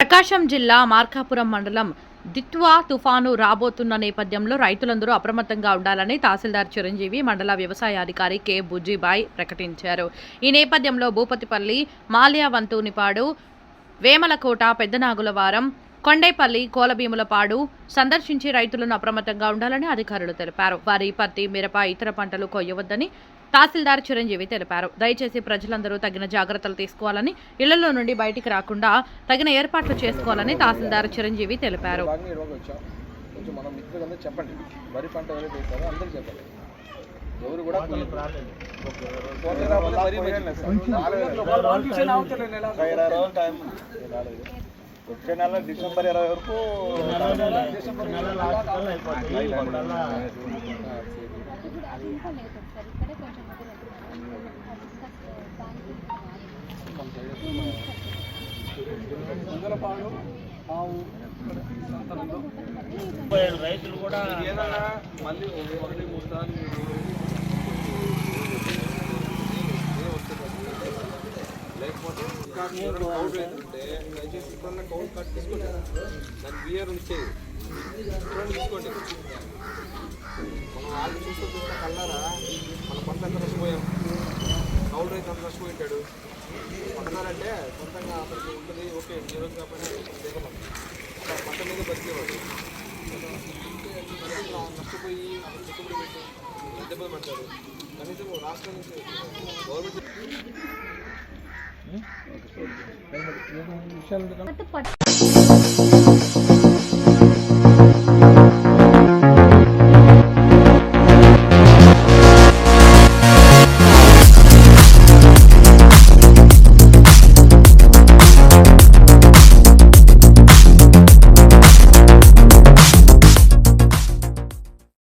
ప్రకాశం జిల్లా మార్కాపురం మండలం దిత్వా తుఫాను రాబోతున్న నేపథ్యంలో రైతులందరూ అప్రమత్తంగా ఉండాలని తహసీల్దార్ చిరంజీవి మండల వ్యవసాయాధికారి కె బుజ్జిబాయ్ ప్రకటించారు. ఈ నేపథ్యంలో భూపతిపల్లి మాల్యావంతునిపాడు వేమలకోట పెద్దనాగులవారం కొండేపల్లి కోలభీములపాడు సందర్శించి రైతులను అప్రమత్తంగా ఉండాలని అధికారులు తెలిపారు. వారి పత్తి మిరప ఇతర పంటలు కొయ్యవద్దని తహసీల్దార్ చిరంజీవి తెలిపారు. దయచేసి ప్రజలందరూ తగిన జాగ్రత్తలు తీసుకోవాలని ఇళ్ళలో నుండి బయటికి రాకుండా తగిన ఏర్పాట్లు చేసుకోవాలని తహసీల్దార్ చిరంజీవి తెలిపారు. చెప్పండి. వరి పంట చెప్పండి. ఎవరు కూడా టైం వచ్చే నెల డిసెంబర్ ఇరవై వరకు మంగళపాడు ఆవు సంతనంలో రైతులు కూడా ఏదైనా మళ్ళీ ఒకటి మూడు సార్లు దాని బియర్ ఉంటే చూడండి తీసుకోండి మనం వాళ్ళు చూస్తూ చూస్తే కల్లారా మన పంట ఎంత నష్టపోయాం కౌలు రైతు అంత నష్టపోయింటాడు పంటనారంటే సొంతంగా అతనికి ఉంటుంది ఓకే ఈ కాబట్టి పంట మీద బతికేవాడు నష్టపోయి అక్కడ పెట్టుబడి పెట్టి ఎంత ఇబ్బంది పడతారు కనీసం రాష్ట్రం నుంచి గవర్నమెంట్ విషయాలు